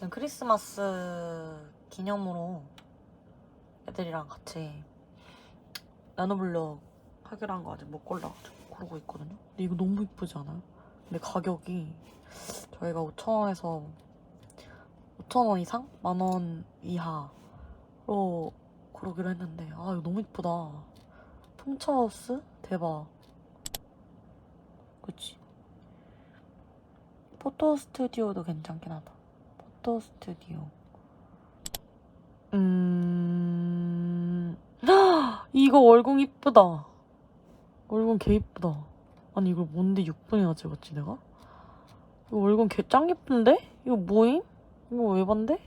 지금 크리스마스 기념으로 애들이랑 같이 나노블럭 하기로 한 거 아직 못 골라가지고 고르고 있거든요. 근데 이거 너무 이쁘지 않아요? 근데 가격이 저희가 5,000원에서 5,000원 이상? 만원 이하로 고르기로 했는데 아 이거 너무 이쁘다. 통차하우스? 대박. 그치? 포토 스튜디오도 괜찮긴 하다. 포토 스튜디오. 음, 이거 월공 이쁘다. 월공 개 이쁘다. 아니 이걸 뭔데 6분이나 찍었지 내가? 이거 월공 개짱 예쁜데? 이거 뭐임? 이거 왜 반데?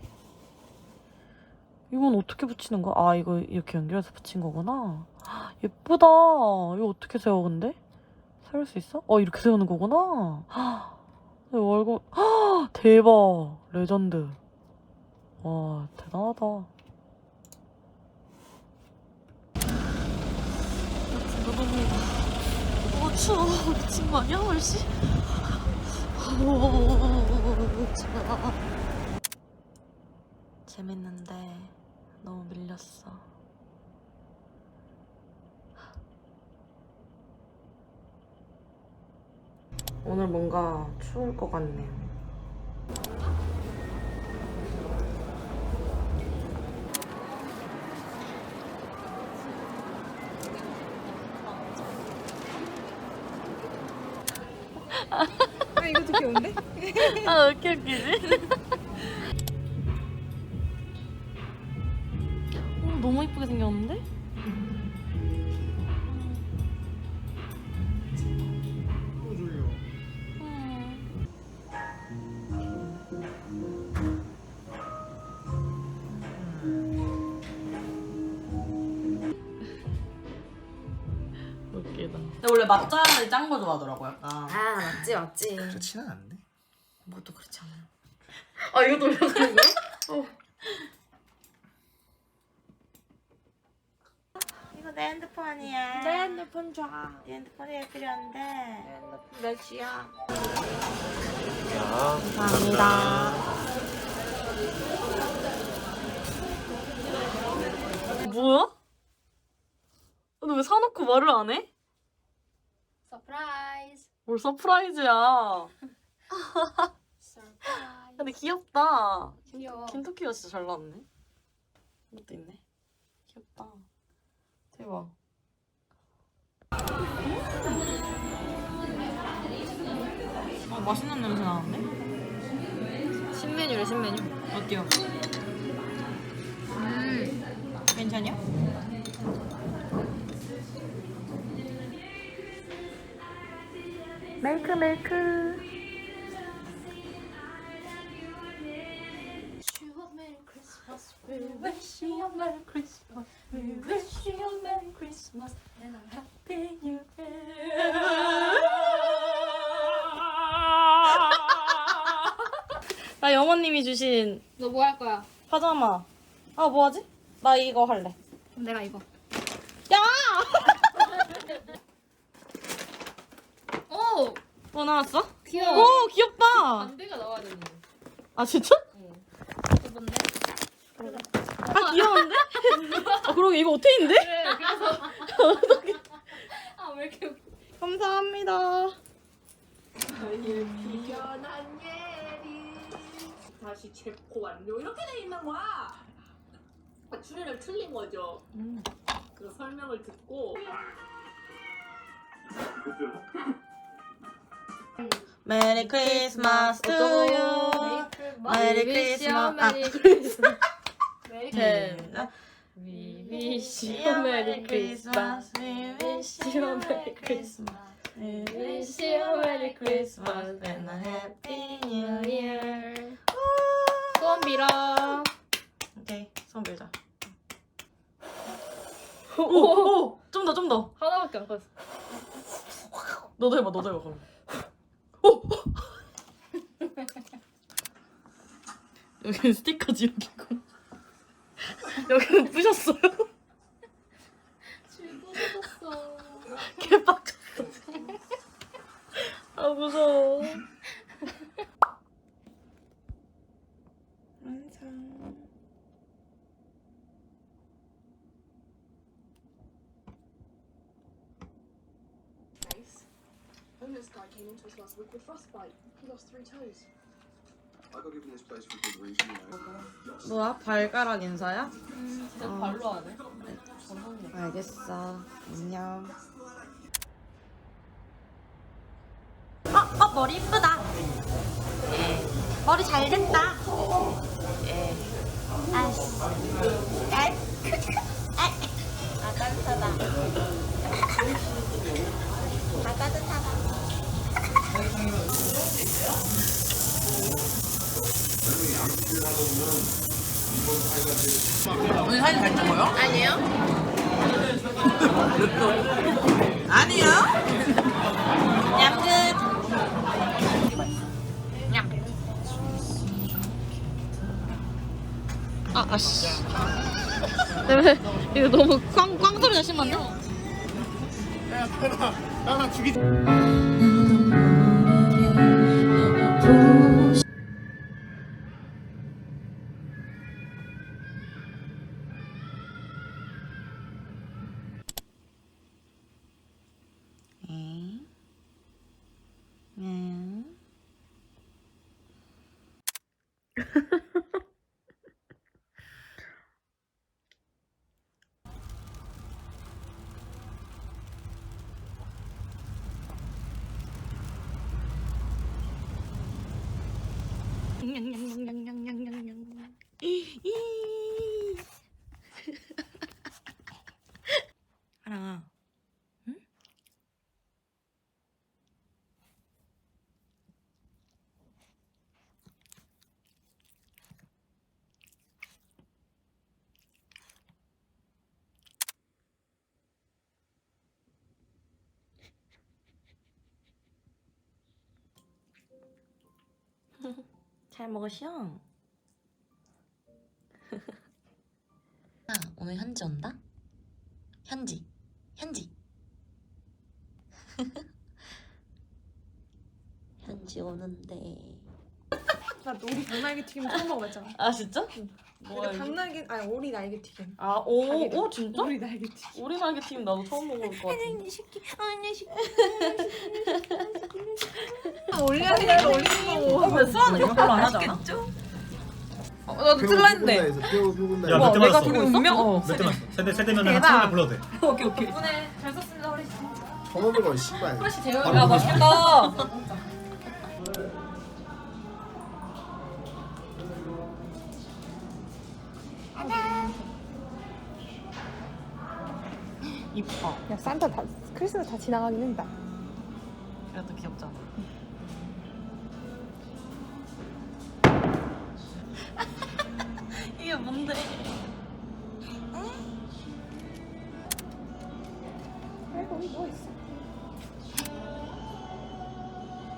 이건 어떻게 붙이는 거야? 아 이거 이렇게 연결해서 붙인 거구나. 예쁘다. 이거 어떻게 세워 근데? 세울 수 있어? 어 이렇게 세우는 거구나. 이 월급 대박 레전드. 와 대단하다. 너무 어 추워 미친 거 아니야? 오, 추워. 재밌는데 너무 밀렸어. 오늘 뭔가 추울 것 같네요. 아 이거 되게 귀여운데? 아, 왜 이렇게 웃기지? 어, 너무 이쁘게 생겼는데? 웃기다. 근데 원래 맛잘이 짠 거 좋아하더라고 약간. 아 맞지 맞지 그렇지는 않은데. 뭐도 그렇지 않아요. 아 이거 돌려가는 거야? 이거 내 핸드폰이야 내 핸드폰 줘. 내 핸드폰이 왜 필요한데 핸드폰 몇이야? 야, 감사합니다. 뭐야? 너왜 사놓고 말을 안 해? 서프라이즈 뭘 서프라이즈야. 서프라이즈 근데 귀엽다. 귀여워 킨토키가 진짜 잘 나왔네. 이것도 있네. 귀엽다. 대박. 어, 맛있는 냄새 나는데? 신메뉴래 신메뉴 어때요? 음 괜찮냐? A Happy New Year 나 영원님이 주신 너 뭐 할 거야? 파자마. 아 뭐하지? 나 이거 할래. 그럼 내가 이거 야! 오! 뭐 나왔어? 귀여워 오 귀엽다. 반대가 나와야 되는데 아 진짜? 예쁜데? 아 귀여운데? 아 그러게 이거 오테인데? 그래 그래서 아왜 이렇게 웃겨 감사합니다. 미련한 예리 다시 체포 완료 이렇게 돼 있는 거야 아, 추리를 틀린 거죠 그 설명을 듣고 메리 크리스마스 to you. 메리 크리스마스. 아, 메리 크리스마스 메리 네. We wish you a Merry Christmas We wish you a Merry Christmas We wish you a Merry Christmas and a Happy New Year. 소원 빌어 오케이, 손 빌자. 오, 오, 좀 더, 좀 더. 하나밖에 안 컸어 너도 해봐, 너도 해봐, 그럼. 여기는 스티커 지우개고. 여기는 부셨어요. 즐거웠어 개빡쳤어. 아, 무서워. 완성. Homeless guy came into us last week with frostbite. He lost three toes. 뭐야? 발가락 인사야? 진짜 발로 하네. 알겠어. 안녕. 어, 어, 머리 이쁘다. 예. 머리 잘 됐다. 예. 아이씨. 아이, 크크. 아이. 아, 따뜻하다. 아, 따뜻하다. 오늘 사진 잘 찍어요? 아니요. 아니요. 냠. 아, 아씨. 왜, 이거 너무 꽝, 꽝 소리 나시면 안 돼? 응? Nhìn nhìn! 잘 먹으시오. 아, 오늘 현지 온다? 현지, 현지. 현지 오는데. 나 오리 닭날개 튀김 처음 먹어봤잖아. 아 진짜? 근데 닭날개 아니 오리 날개 튀김. 아, 오. 오 진짜? 오리 날개 튀김. 오리 날개 튀김 나도 처음 먹을 것 같아. 아니 시키 아니 시키. 올려야 되니까 올리는 거 고. 어, 왜 수아는 이거 별로 안 하지 않아? 어, 나도 틀라 했는데. 야, 와, 몇대 내가 맞았어? 지금 운명? 어. 몇대 맞았어? 세대 세대면은 대박. 처음에 불러도 돼. 오케이, 오케이. 이번에 잘 썼습니다 우리. 처음 먹어 씨발. 플러시 제어. 야, 맛있겠다. 이뻐. 야 산타 다 크리스마스 다 지나가긴 했다. 그래도 귀엽잖아. 이